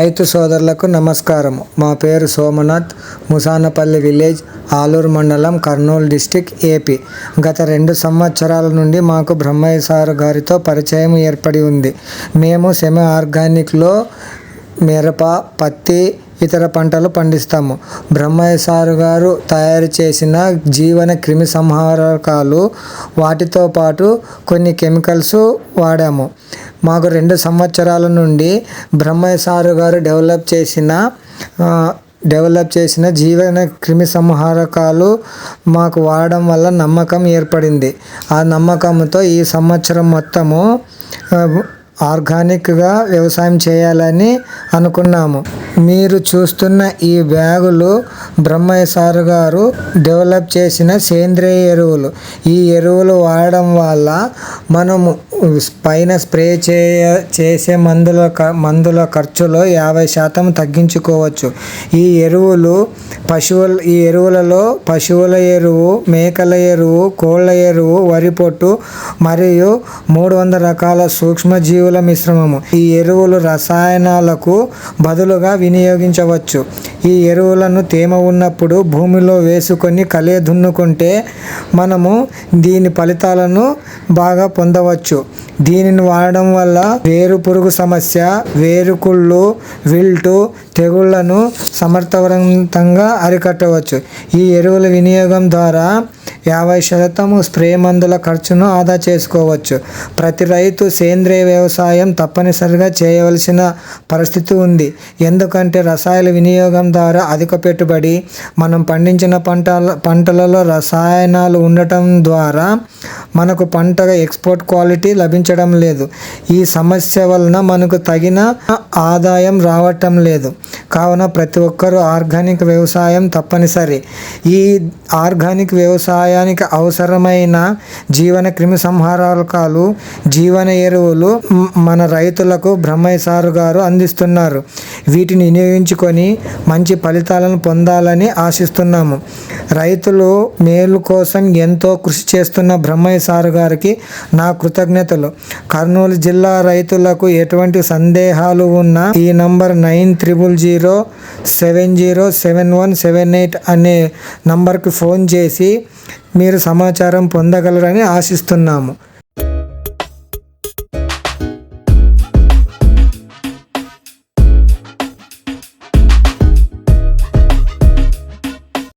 రైతు సోదరులకు నమస్కారం. మా పేరు సోమనాథ్ ముసానపల్లి విలేజ్ ఆలూరు మండలం కర్నూలు డిస్టిక్ ఏపీ. గత రెండు సంవత్సరాల నుండి మాకు బ్రహ్మయ్య సారు గారితో పరిచయం ఏర్పడి ఉంది. మేము సెమీ ఆర్గానిక్లో మిరప పత్తి ఇతర పంటలు పండిస్తాము. బ్రహ్మయ్య సారు గారు తయారు చేసిన జీవన క్రిమి సంహారకాలు వాటితో పాటు కొన్ని కెమికల్స్ వాడాము. మాకు రెండు సంవత్సరాల నుండి బ్రహ్మయ్య సారు గారు డెవలప్ చేసిన డెవలప్ చేసిన జీవన క్రిమి సంహారకాలు మాకు వాడడం వల్ల నమ్మకం ఏర్పడింది. ఆ నమ్మకంతో ఈ సంవత్సరం మొత్తము ఆర్గానిక్గా వ్యవసాయం చేయాలని అనుకున్నాము. మీరు చూస్తున్న ఈ బ్యాగులు బ్రహ్మయ్య సారు గారు డెవలప్ చేసిన సేంద్రియ ఎరువులు. ఈ ఎరువులు వాడడం వల్ల మనము పైన స్ప్రే చేయ చేసే మందుల క- మందుల ఖర్చులో యాభై శాతం తగ్గించుకోవచ్చు. ఈ ఎరువులు పశువుల ఈ ఎరువులలో పశువుల ఎరువు మేకల ఎరువు కోళ్ళ ఎరువు వరి పొట్టు మరియు మూడు వందల రకాల సూక్ష్మజీవుల మిశ్రమము. ఈ ఎరువులు రసాయనాలకు బదులుగా వినియోగించవచ్చు. ఈ ఎరువులను తేమ ఉన్నప్పుడు భూమిలో వేసుకొని కలే దున్నుకుంటే మనము దీని ఫలితాలను బాగా పొందవచ్చు. దీనిని వాడడం వల్ల వేరు పురుగు సమస్య వేరుకుళ్ళు విల్టు తెగుళ్ళను సమర్థవంతంగా అరికట్టవచ్చు. ఈ ఎరువుల వినియోగం ద్వారా యాభై శాతము స్ప్రే మందుల ఖర్చును ఆదా చేసుకోవచ్చు. ప్రతి రైతు సేంద్రియ వ్యవసాయం తప్పనిసరిగా చేయవలసిన పరిస్థితి ఉంది. ఎందుకంటే రసాయన వినియోగం ద్వారా అధిక పెట్టుబడి మనం పండించిన పంటల పంటలలో రసాయనాలు ఉండటం ద్వారా మనకు పంటగా ఎక్స్పోర్ట్ క్వాలిటీ లభించడం లేదు. ఈ సమస్య వలన మనకు తగిన ఆదాయం రావటం లేదు. కావున ప్రతి ఒక్కరూ ఆర్గానిక్ వ్యవసాయం తప్పనిసరి. ఈ ఆర్గానిక్ వ్యవసాయానికి అవసరమైన జీవన క్రిమి సంహారకాలు జీవన ఎరువులు మన రైతులకు బ్రహ్మయ్య సారు గారు అందిస్తున్నారు. వీటిని వినియోగించుకొని మంచి ఫలితాలను పొందాలని ఆశిస్తున్నాము. రైతులు మేలు కోసం ఎంతో కృషి చేస్తున్న బ్రహ్మయ్య సారు గారికి నా కృతజ్ఞతలు. కర్నూలు జిల్లా రైతులకు ఎటువంటి సందేహాలు ఉన్నా ఈ number nine triple zero seven zero seven one seven eight అనే నంబర్కి ఫోన్ చేసి మీరు సమాచారం పొందగలరని ఆశిస్తున్నాము.